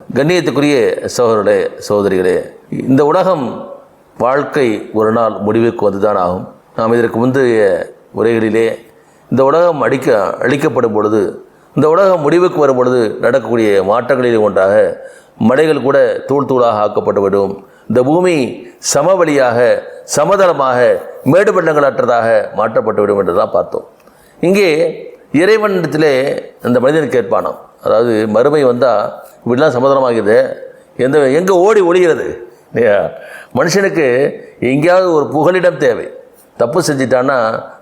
கண்ணியத்துக்குரிய சகோதரர்களே சகோதரிகளே இந்த உலகம் வாழ்க்கை ஒரு நாள் முடிவுக்கு வந்துதான் ஆகும். நாம் இதற்கு முந்தைய உரைகளிலே இந்த உலகம் அடிக்க அழிக்கப்படும் பொழுது இந்த உலகம் முடிவுக்கு வரும் பொழுது நடக்கக்கூடிய மாற்றங்களில் ஒன்றாக மலைகள் கூட தூள் தூளாக ஆக்கப்பட்டுவிடும் இந்த பூமி சமவெளியாக சமதளமாக மேடு பள்ளங்களற்றதாக மாற்றப்பட்டுவிடும் என்று தான் பார்த்தோம். இங்கே இறைவனிடத்திலே அந்த மனிதன் கேட்பானாம். அதாவது மறுமை வந்தால் இப்படிலாம் சமாதானமாகிறது எந்த எங்கே ஓடி ஒளிகிறது? இல்லையா? மனுஷனுக்கு எங்கேயாவது ஒரு புகலிடம் தேவை. தப்பு செஞ்சிட்டான்னா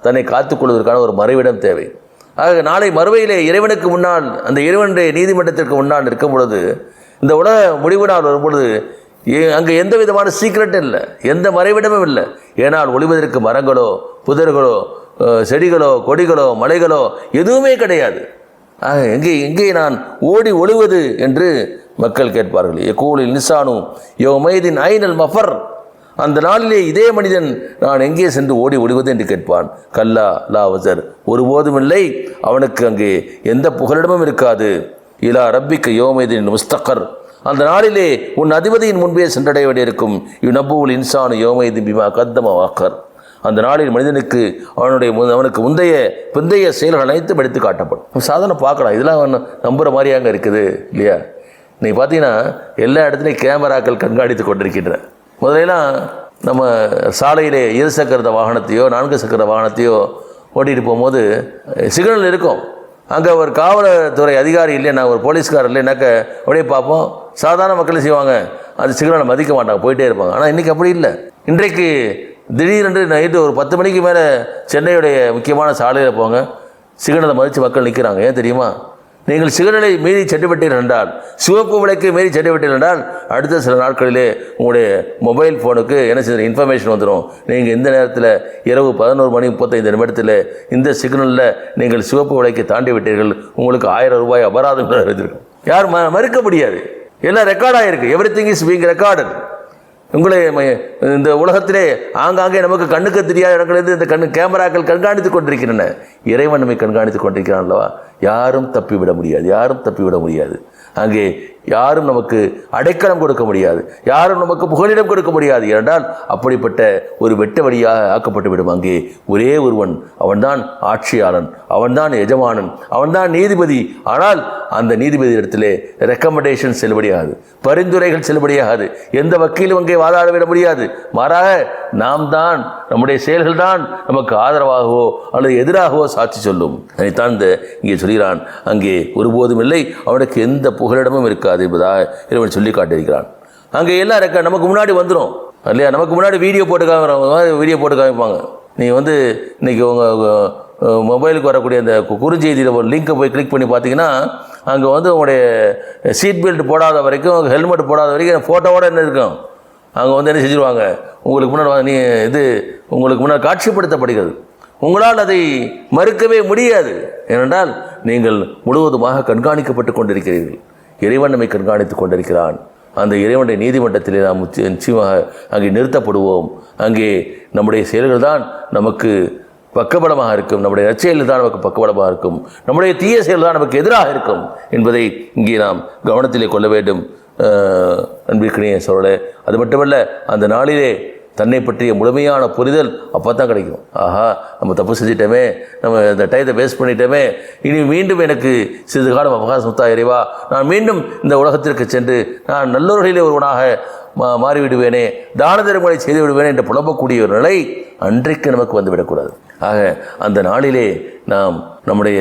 தன்னை காத்துக்கொள்வதற்கான ஒரு மறைவிடம் தேவை. ஆக நாளை மறுமையிலே இறைவனுக்கு முன்னால் அந்த இறைவனுடைய நீதிமன்றத்திற்கு முன்னால் இருக்கும் பொழுது இந்த உலக முடிவு நாள் வரும்பொழுது அங்கே எந்த விதமான சீக்ரெட்டும் இல்லை. எந்த மறைவிடமும் இல்லை. ஏனால் ஒளிவதற்கு மரங்களோ புதர்களோ செடிகளோ கொடிகளோ மலைகளோ எதுவுமே கிடையாது. ஆக எங்கே எங்கே நான் ஓடி ஒளிவது என்று மக்கள் கேட்பார்கள். எக்கூலில் நிசானு யோ மைதின் ஐனல் மஃபர். அந்த நாளிலே இதே மனிதன் நான் எங்கே சென்று ஓடி ஒளிவது என்று கேட்பான். கல்லா லாவசர் ஒருபோதும் இல்லை. அவனுக்கு அங்கே எந்த புகலிடமும் இருக்காது. இலா ரப்பிக்கு யோமைதின் முஸ்தகர். அந்த நாளிலே உன் அதிபதியின் முன்பே சென்றடைய வேண்டியிருக்கும். இவ்நபுல் இன்சானு யோமைதின் பிமா கத்தம வாக்கர். அந்த நாளில் மனிதனுக்கு அவனுடைய மு- அவனுக்கு முந்தைய பிந்தைய செயல்கள் அனைத்தும் எடுத்து காட்டப்படும். சாதனை பார்க்கலாம். இதெல்லாம் அவன் நம்புகிற மாதிரியாங்க இருக்குது இல்லையா? நீ பார்த்தீங்கன்னா எல்லா இடத்துலையும் கேமராக்கள் கண்காணித்து கொண்டிருக்கின்றன. முதலையெல்லாம் நம்ம சாலையிலே இரு சக்கர வாகனத்தையோ நான்கு சக்கர வாகனத்தையோ ஓட்டிகிட்டு போகும்போது சிக்னல் இருக்கும். அங்கே ஒரு காவல்துறை அதிகாரி இல்லைன்னா ஒரு போலீஸ்காரர் இல்லைனாக்க அப்படியே பார்ப்போம். சாதாரண மக்கள் செய்வாங்க? அது சிக்னலை மதிக்க மாட்டாங்க போயிட்டே இருப்பாங்க. ஆனால் இன்றைக்கி அப்படி இல்லை. இன்றைக்கு திடீரென்று நைட்டு ஒரு பத்து மணிக்கு மேலே சென்னையுடைய முக்கியமான சாலையில் போங்க. சிக்னலை மதித்து மக்கள் நிற்கிறாங்க ஏன் தெரியுமா? நீங்கள் சிக்னலை மீறி சென்றுவிட்டீர்கள் என்றால் சிவப்பு விளக்கை மீறி சென்றுவிட்டீர்கள் என்றால் அடுத்த சில நாட்களிலே உங்களுடைய மொபைல் ஃபோனுக்கு என்ன செய்ய இன்ஃபர்மேஷன் வந்துடும் நீங்கள் இந்த நேரத்தில் இரவு பதினோரு மணி முப்பத்தைந்து நிமிடத்தில் இந்த சிக்னலில் நீங்கள் சிவப்பு விளக்கை தாண்டி விட்டீர்கள் உங்களுக்கு ஆயிரம் ரூபாய் அபராதம் எழுதியிருக்கும். யார் ம மறுக்க முடியாது. எல்லாம் ரெக்கார்ட் ஆகிருக்கு everything is being recorded உங்களை இந்த உலகத்திலே ஆங்காங்கே நமக்கு கண்ணுக்கு தெரியாத இடங்களிலிருந்து இந்த கண்ணு கேமராக்கள் கண்காணித்துக் கொண்டிருக்கின்றன. இறைவன் நம்மை கண்காணித்துக் கொண்டிருக்கிறான் அல்லவா? யாரும் தப்பிவிட முடியாது. யாரும் தப்பிவிட முடியாது. அங்கே யாரும் நமக்கு அடைக்கலம் கொடுக்க முடியாது. யாரும் நமக்கு புகலிடம் கொடுக்க முடியாது. என்றால் அப்படிப்பட்ட ஒரு வெட்ட வழியாக ஆக்கப்பட்டு விடும் அங்கே ஒரே ஒருவன் அவன்தான் ஆட்சியாளன் அவன்தான் எஜமானன் அவன்தான் நீதிபதி. ஆனால் அந்த நீதிபதி இடத்திலே ரெக்கமெண்டேஷன் செல்லுபடியாகாது பரிந்துரைகள் செல்லுபடியாகாது எந்த வக்கீலும் அங்கே வாதாட விட முடியாது. மாறாக நாம் தான் நம்முடைய செயல்கள் தான் நமக்கு ஆதரவாகவோ அல்லது எதிராகவோ சாட்சி சொல்லும். அதைத்தான் இந்த இங்கே சொல்கிறான். அங்கே ஒருபோதும் இல்லை. அவனுக்கு எந்த புகலிடமும் இருக்காது. அதிபதா இறைவன் சொல்லி காட்டியிருக்கிறான் அங்கே எல்லாம் ரெக்க நமக்கு முன்னாடி வந்துடும் இல்லையா? நமக்கு முன்னாடி வீடியோ போட்டு காமிப்பாங்க வீடியோ போட்டு காமிப்பாங்க நீ வந்து இன்றைக்கி உங்கள் மொபைலுக்கு வரக்கூடிய அந்த கு- குறுஞ்செய்தியில் ஒரு லிங்கை போய் கிளிக் பண்ணி பார்த்தீங்கன்னா அங்கே வந்து உங்களுடைய சீட் பெல்ட் போடாத வரைக்கும் ஹெல்மெட் போடாத வரைக்கும் ஃபோட்டோவோட என்ன இருக்கும் அங்கே வந்து என்ன செஞ்சுருவாங்க? உங்களுக்கு முன்னாடி நீ இது உங்களுக்கு முன்னாடி காட்சிப்படுத்தப்படுகிறது. உங்களால் அதை மறுக்கவே முடியாது. ஏனென்றால் நீங்கள் முழுவதுமாக கண்காணிக்கப்பட்டு கொண்டிருக்கிறீர்கள். இறைவன் நம்மை கண்காணித்து கொண்டிருக்கிறான். அந்த இறைவனுடைய நீதிமன்றத்தில் நாம் நிச்சயமாக அங்கே நிறுத்தப்படுவோம். அங்கே நம்முடைய செயல்கள் தான் நமக்கு பக்கபலமாக இருக்கும். நம்முடைய நற்செயல் தான் நமக்கு பக்கபலமாக இருக்கும். நம்முடைய தீய செயல் தான் நமக்கு எதிராக இருக்கும் என்பதை இங்கே நாம் கவனத்திலே கொள்ள வேண்டும். அன்பிற்கினிய சொல்ல அது மட்டுமல்ல அந்த நாளிலே தன்னை பற்றிய முழுமையான புரிதல் அப்போ தான் கிடைக்கும். ஆஹா நம்ம தப்பு செஞ்சிட்டோமே நம்ம இந்த டயத்தை வேஸ்ட் பண்ணிட்டோமே இனி மீண்டும் எனக்கு சிறிது காலம் அவகாசம் முத்தா இறைவா நான் மீண்டும் இந்த உலகத்திற்கு சென்று நான் நல்லவர்களிலே ஒருவனாக மா மாறிவிடுவேனே தான தர்மங்களை செய்து விடுவேனே என்று புலம்பக்கூடிய ஒரு நிலை அன்றைக்கு நமக்கு வந்துவிடக்கூடாது. ஆக அந்த நாளிலே நாம் நம்முடைய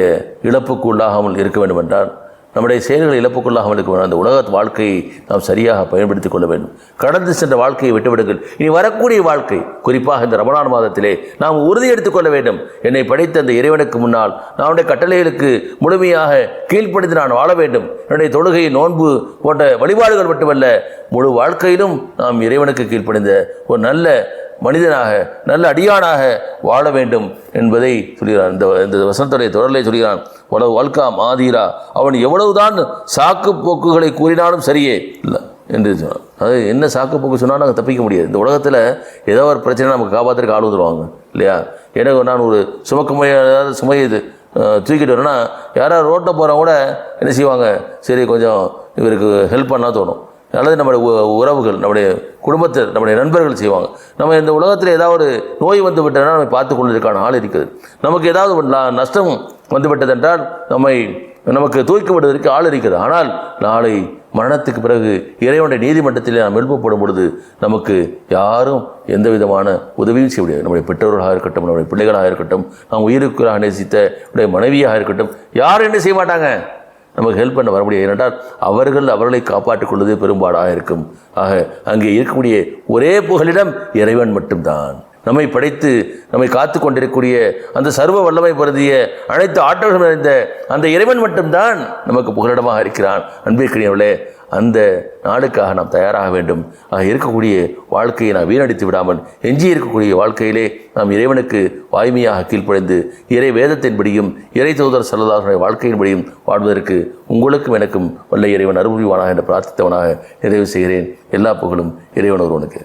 இழப்புக்கு உள்ளாகாமல் இருக்க வேண்டும் என்றால் நம்முடைய செயல்களை இழப்புக்குள்ளாக இருக்க வேண்டும். அந்த உலக வாழ்க்கையை நாம் சரியாக பயன்படுத்திக் கொள்ள வேண்டும். கடந்து சென்ற வாழ்க்கையை விட்டுவிடுங்கள். இனி வரக்கூடிய வாழ்க்கை குறிப்பாக இந்த ரமணான் மாதத்திலே நாம் உறுதி எடுத்துக்கொள்ள வேண்டும். என்னை படைத்த அந்த இறைவனுக்கு முன்னால் நம்முடைய கட்டளைகளுக்கு முழுமையாக கீழ்ப்படுத்தி நான் வாழ வேண்டும். என்னுடைய தொழுகை நோன்பு போன்ற வழிபாடுகள் மட்டுமல்ல முழு வாழ்க்கையிலும் நாம் இறைவனுக்கு கீழ்ப்படிந்த ஒரு நல்ல மனிதனாக நல்ல அடியானாக வாழ வேண்டும் என்பதை சொல்கிறான். இந்த இந்த வசனத்துடைய தொடரலை சொல்கிறான். உலக வாழ்க்கா மாதிரா. அவன் எவ்வளவுதான் சாக்கு போக்குகளை கூறினாலும் சரியே. இல்லை என்று சொன்னான். அது என்ன சாக்கு போக்கு சொன்னாலும் நாங்கள் தப்பிக்க முடியாது. இந்த உலகத்தில் ஏதோ ஒரு பிரச்சனை நமக்கு காப்பாற்றுறதுக்கு ஆள் வந்துருவாங்க இல்லையா? எனக்கு நான் ஒரு சுமக்க முடியாத சுமை இது தூக்கிட்டு வரேன்னா யாராவது ரோட்டில் போகிறவங்க கூட என்ன செய்வாங்க? சரி கொஞ்சம் இவருக்கு ஹெல்ப் பண்ணால் தோணும். அல்லது நம்முடைய உ- உறவுகள் நம்முடைய குடும்பத்தில் நம்முடைய நண்பர்கள் செய்வாங்க. நம்ம இந்த உலகத்தில் ஏதாவது ஒரு நோய் வந்து விட்டதுனா நம்மை பார்த்து கொள்வதற்கான ஆள் இருக்குது நமக்கு ஏதாவது நஷ்டம் வந்துவிட்டதென்றால் நம்மை நமக்கு தூய்க்கப்படுவதற்கு ஆள் இருக்கிறது. ஆனால் நாளை மரணத்துக்கு பிறகு இறைவனுடைய நீதிமன்றத்தில் நாம் எழுப்பப்படும் பொழுது நமக்கு யாரும் எந்த விதமான உதவியும் செய்ய முடியாது. நம்முடைய பெற்றோர்களாக இருக்கட்டும் நம்முடைய பிள்ளைகளாக இருக்கட்டும் நாம் உயிருக்குறாக நேசித்த நம்முடைய மனைவியாக இருக்கட்டும் யாரும் என்ன செய்ய மாட்டாங்க? நமக்கு ஹெல்ப் பண்ண வர முடியாது. ஏனென்றால் அவர்கள் அவர்களை காப்பாற்றிக் கொள்வது பெரும்பாடாக இருக்கும். ஆக அங்கே இருக்கக்கூடிய ஒரே புகலிடம் இறைவன் மட்டும்தான். நம்மை படைத்து நம்மை காத்து கொண்டிருக்கக்கூடிய அந்த சர்வ வல்லமை பொருந்திய அனைத்து ஆற்றல்கள் நிறைந்த அந்த இறைவன் மட்டும்தான் நமக்கு புகலிடமாக இருக்கிறான். அன்பிற்கினியவளே அந்த நாளுக்காக நாம் தயாராக வேண்டும். ஆக இருக்கக்கூடிய வாழ்க்கையை நாம் வீணடித்து விடாமல் எஞ்சி இருக்கக்கூடிய வாழ்க்கையிலே நாம் இறைவனுக்கு வாய்மையாக கீழ்ப்படைந்து இறை வேதத்தின்படியும் இறை தூதர் செல்லதாசனுடைய வாழ்க்கையின்படியும் வாழ்வதற்கு உங்களுக்கும் எனக்கும் வல்ல இறைவன் அருள்வானாக என்று பிரார்த்தித்தவனாக நிறைவு செய்கிறேன். எல்லா புகழும் இறைவன் ஒருவனுக்கு.